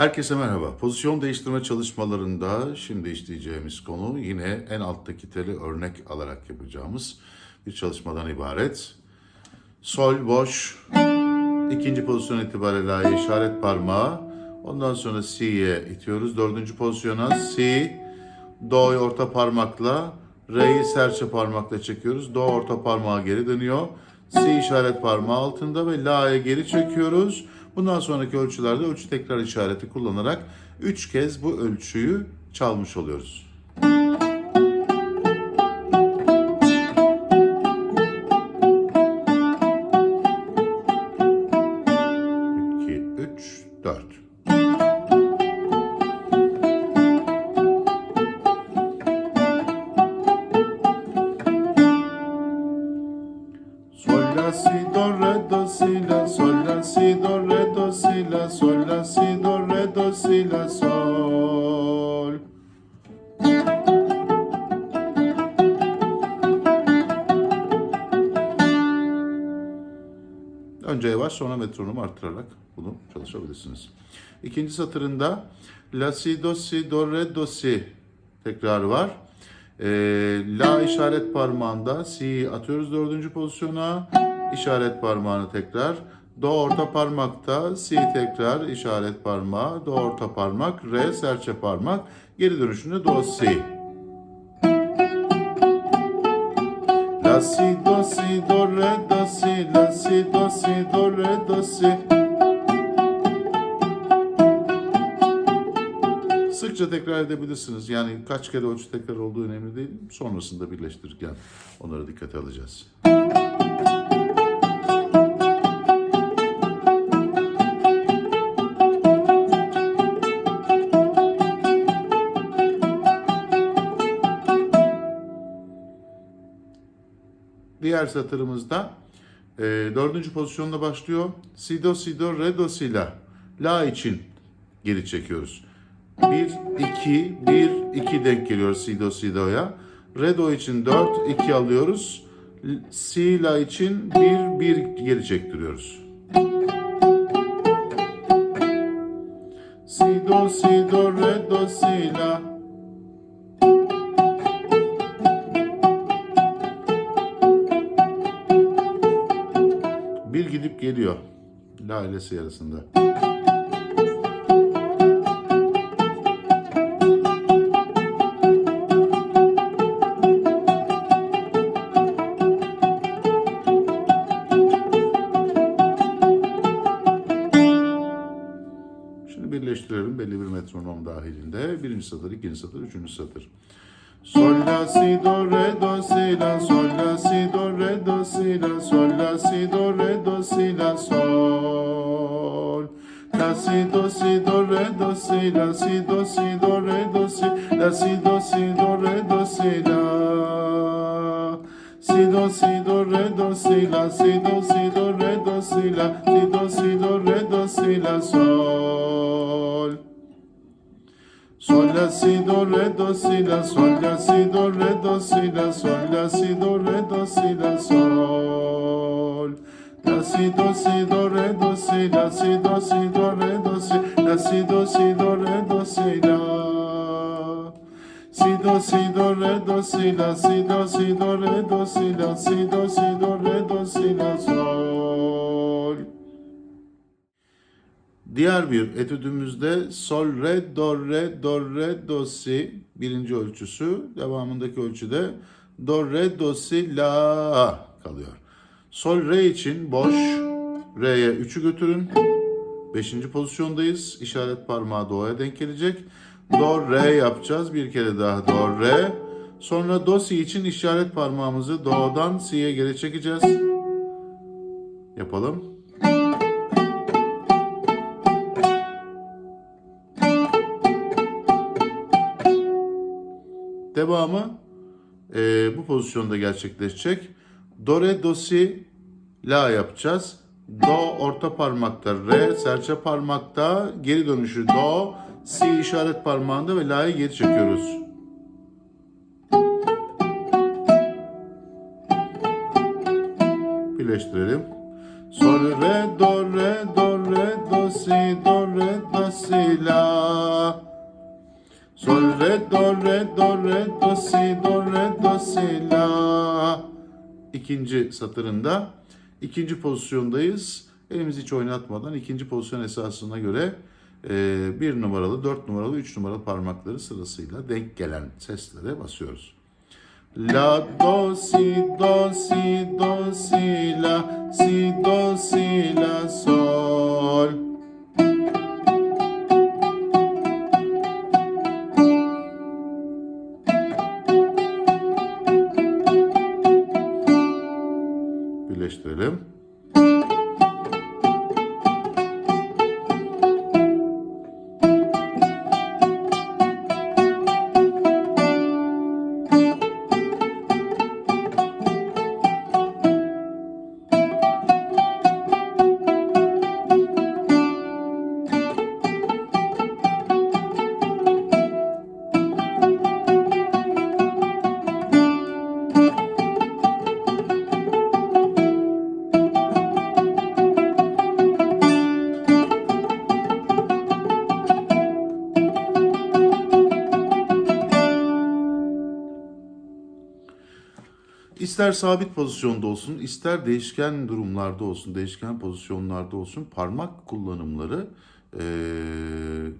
Herkese merhaba. Pozisyon değiştirme çalışmalarında şimdi işleyeceğimiz konu yine en alttaki teli örnek alarak yapacağımız bir çalışmadan ibaret. Sol boş, ikinci pozisyon itibariyle La'ya işaret parmağı, ondan sonra C'ye itiyoruz. Dördüncü pozisyona C, Do'yu orta parmakla, Re'yi serçe parmakla çekiyoruz. Do orta parmağı geri dönüyor. C işaret parmağı altında ve La'ya geri çekiyoruz. Bundan sonraki ölçülerde ölçü tekrar işareti kullanarak 3 kez bu ölçüyü çalmış oluyoruz. Si do re do si la Önce yavaş sonra metronomu arttırarak bunu çalışabilirsiniz. İkinci satırında la si do si do re do si tekrar var. Ee, la işaret parmağında si atıyoruz dördüncü pozisyona. İşaret parmağını tekrar. Do orta parmakta si tekrar işaret parmağı. Do orta parmak re serçe parmak. Geri dönüşünde do si. Si do si do re do si la si do si do re do si. Sıkça tekrar edebilirsiniz. Yani kaç kere ölçü tekrar olduğu önemli değil. Sonrasında birleştirirken onları dikkate alacağız. Diğer satırımızda e, dördüncü pozisyonda başlıyor. Si do si do re do si la. La için geri çekiyoruz. 1, 2, 1, 2 denk geliyor si do si do'ya. Re do için 4, 2 alıyoruz. Si la için 1, 1 geri çektiriyoruz. Geliyor. La ile si arasında. Şimdi birleştirelim belli bir metronom dahilinde. Birinci satır, ikinci satır, üçüncü satır. Sol la si do re do si la. Sol la si do re do si la. Sol la si do re do si la. Sol la si do si do re do si la. Si do si do re do si. La si do si do re do si la. Si do si do re do si la. Si do si do re do si la. Si do si do re do si la. Sol Sol la si do re do si la sol la si do re do si la sol la si do re do si la sol La si do si do re do si la si do si do re do si la si do si do re do si la Si do si do re do si la si do si do re do si la si do si do re do si la sol. Diğer bir etüdümüzde sol re do re do re do si birinci ölçüsü devamındaki ölçüde do re do si la kalıyor. Sol re için boş re'ye 3'ü götürün. Beşinci pozisyondayız. İşaret parmağı do'ya denk gelecek. Do, re yapacağız. Bir kere daha do, re. Sonra do, si için işaret parmağımızı do'dan si'ye geri çekeceğiz. Yapalım. Devamı e, bu pozisyonda gerçekleşecek. Do, re, do, si, la yapacağız. Do orta parmakta, re serçe parmakta, geri dönüşü do, si işaret parmağında ve la'yı geri çekiyoruz. Birleştirelim. Sol, re, do, re, do, re, do, si, do, Sol re do re do re do si do re do si la. İkinci satırında ikinci pozisyondayız. Elimizi hiç oynatmadan ikinci pozisyon esasına göre e, bir numaralı, dört numaralı, üç numaralı parmakları sırasıyla denk gelen seslere basıyoruz. La do si do si do si la si do si la İster sabit pozisyonda olsun, ister değişken durumlarda olsun, değişken pozisyonlarda olsun parmak kullanımları eee,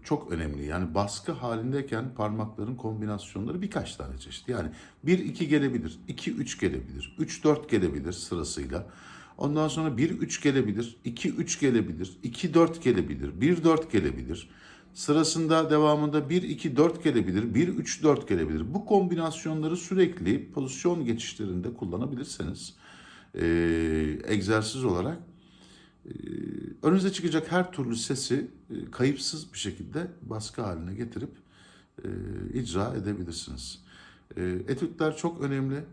çok önemli. Yani baskı halindeyken parmakların kombinasyonları birkaç tane çeşit. Yani 1-2 gelebilir, 2-3 gelebilir, 3-4 gelebilir sırasıyla. Ondan sonra 1-3 gelebilir, 2-3 gelebilir, 2-4 gelebilir, 1-4 gelebilir. Sırasında devamında 1-2-4 gelebilir, 1-3-4 gelebilir. Bu kombinasyonları sürekli pozisyon geçişlerinde kullanabilirseniz e, egzersiz olarak e, önünüze çıkacak her türlü sesi e, kayıpsız bir şekilde baskı haline getirip e, icra edebilirsiniz. E, etütler çok önemli.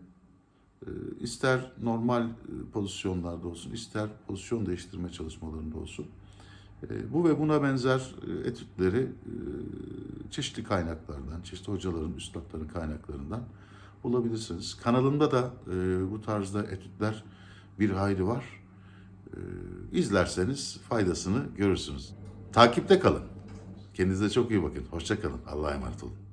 E, ister normal e, pozisyonlarda olsun, ister pozisyon değiştirme çalışmalarında olsun. E, Bu ve buna benzer e, etütleri e, çeşitli kaynaklardan, çeşitli hocaların, üstadların kaynaklarından bulabilirsiniz. Kanalımda da e, bu tarzda etütler bir hayli var. İzlerseniz faydasını görürsünüz. Takipte kalın. Kendinize çok iyi bakın. Hoşça kalın. Allah'a emanet olun.